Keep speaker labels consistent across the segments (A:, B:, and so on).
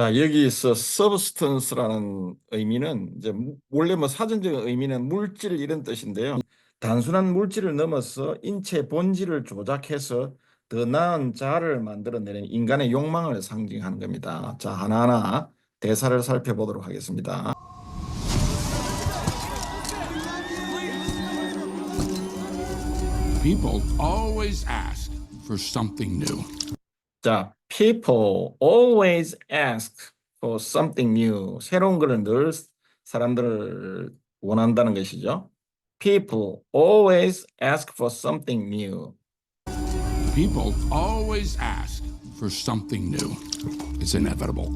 A: 자, 여기서 substance라는 의미는 이제 무- 원래 뭐 사전적인 의미는 물질 이런 뜻인데요. 단순한 물질을 넘어서 인체 본질을 조작해서 더 나은 자아를 만들어내는 인간의 욕망을 상징하는 겁니다. 자, 하나하나 대사를 살펴보도록 하겠습니다. 자, people always ask for something new. 새로운 것을 늘 사람들을 원한다는 것이죠. People always ask for something new.
B: People always ask for something new. It's inevitable.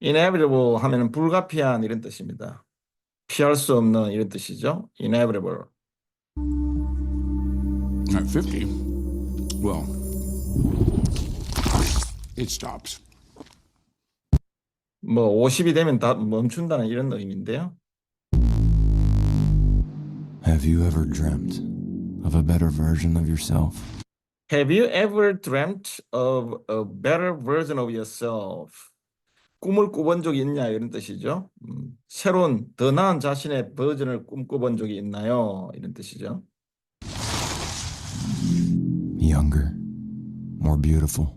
A: inevitable 하면은 불가피한 이런 뜻입니다. 피할 수 없는 이런 뜻이죠. inevitable.
B: At 50, well, it stops.
A: 뭐 50이 되면 다 멈춘다는 이런 의미인데요.
C: Have you ever dreamt of a better version of yourself?
A: Have you ever dreamt of a better version of yourself? 꿈을 꿔본 적이 있냐 이런 뜻이죠. 음, 새로운 더 나은 자신의 버전을 꿈꿔본 적이 있나요? 이런 뜻이죠.
C: Younger, more beautiful,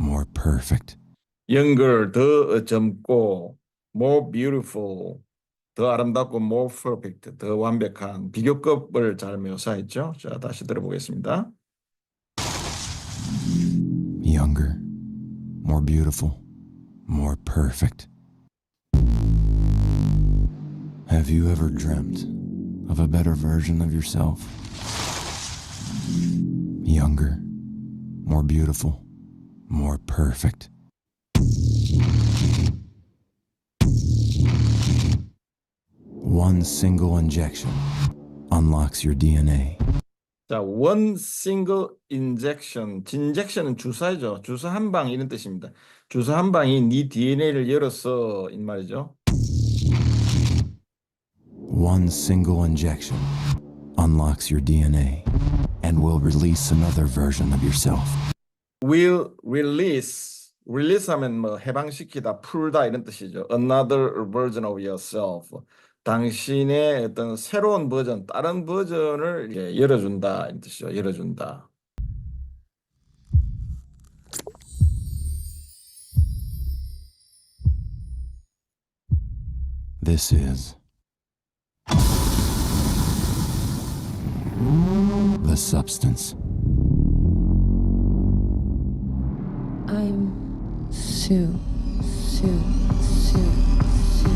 C: more perfect.
A: younger 더 젊고 more beautiful 더 아름답고 more perfect 더 완벽한 비교급을 잘 묘사했죠. 자 다시 들어보겠습니다.
C: Younger, more beautiful, more perfect. Have you ever dreamt of a better version of yourself? Younger, more beautiful, more perfect. One single injection unlocks your DNA.
A: 자 one single injection injection은 주사죠. 주사 한 방 이런 뜻입니다. 주사 한 방이 네 DNA를 열어서 이 말이죠.
C: One single injection unlocks your DNA and will release another version of yourself.
A: Will release release 하면 뭐 해방시키다 풀다 이런 뜻이죠. another version of yourself 당신의 어떤 새로운 버전 다른 버전을 이제 열어준다 이런 뜻이죠. 열어준다.
C: This is the substance.
D: I'm Sue. Sue. Sue. Sue.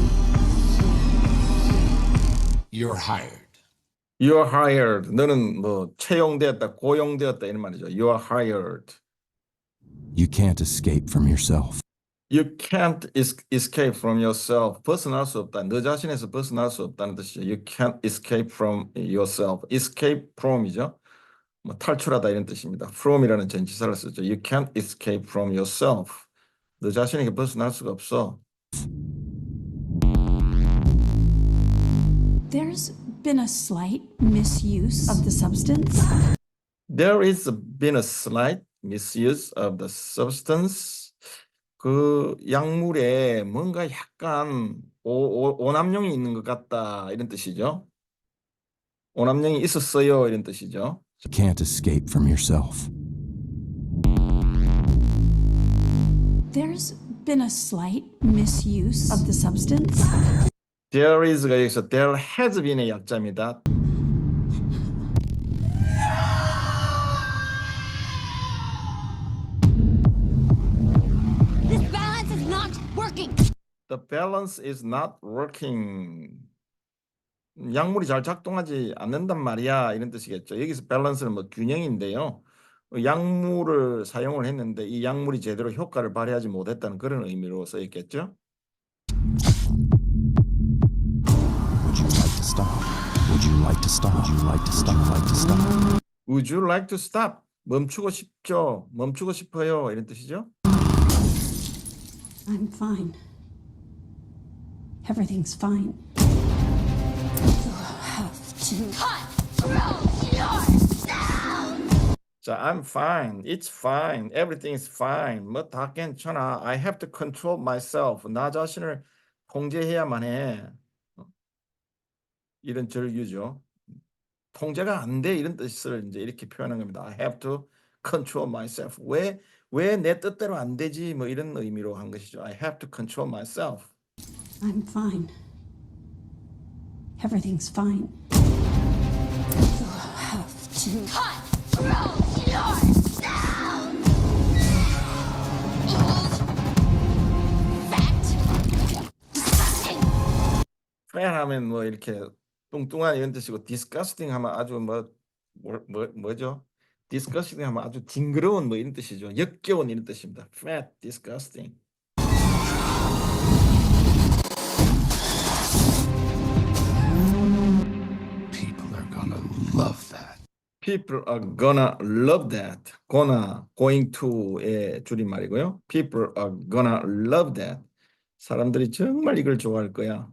B: You're hired.
A: You're hired. 너는 뭐 채용되었다, 고용되었다 이런 말이죠. You're hired.
C: You can't escape from yourself.
A: You can't es- escape from yourself. 벗어날 수 없다. 너 자신에서 벗어날 수 없다는 뜻이죠. You can't escape from yourself. Escape from이죠. 뭐 탈출하다 이런 뜻입니다. from이라는 전치사를 쓰죠. You can't escape from yourself. 너 자신에게 벗어날 수가 없어.
E: There's been a slight misuse of the substance.
A: There is been a slight misuse of the substance. 그 약물에 뭔가 약간 오, 오, 오남용이 있는 것 같다 이런 뜻이죠. 오남용이 있었어요 이런 뜻이죠.
C: You can't escape from yourself.
E: There's been a slight misuse of the substance.
A: There is가 여기서 there has been의 약자입니다.
F: This balance is not working.
A: The balance is not working. 약물이 잘 작동하지 않는단 말이야 이런 뜻이겠죠. 여기서 밸런스는 뭐 균형인데요. 약물을 사용을 했는데 이 약물이 제대로 효과를 발휘하지 못했다는 그런 의미로 쓰였겠죠.
C: Would you like to stop? Would you like to stop? Would you like to stop? Would you like to stop?
A: Would you like to stop? 멈추고 싶죠. 멈추고 싶어요. 이런 뜻이죠.
E: I'm fine. Everything's fine.
A: 자, I'm fine. It's fine. Everything is fine. 뭐 다 괜찮아. I have to control myself. 나 자신을 통제해야만 해. 어. 이런 절규죠. 통제가 안 돼. 이런 뜻을 이제 이렇게 표현한 겁니다. I have to control myself. 왜, 왜 내 뜻대로 안 되지? 뭐 이런 의미로 한 것이죠. I have to control myself.
E: I'm fine. Everything's fine. You have to.
F: Control yourself! Old, fat, disgusting!
A: fat 하면 뭐 이렇게 뚱뚱한 이런 뜻이고 disgusting 하면 아주 뭐, 뭐, 뭐 뭐죠? disgusting 하면 아주 징그러운 뭐 이런 뜻이죠. 역겨운 이런 뜻입니다. fat, disgusting. People are gonna love that. gonna, going to의 줄임말이고요. People are gonna love that. 사람들이 정말 이걸 좋아할 거야.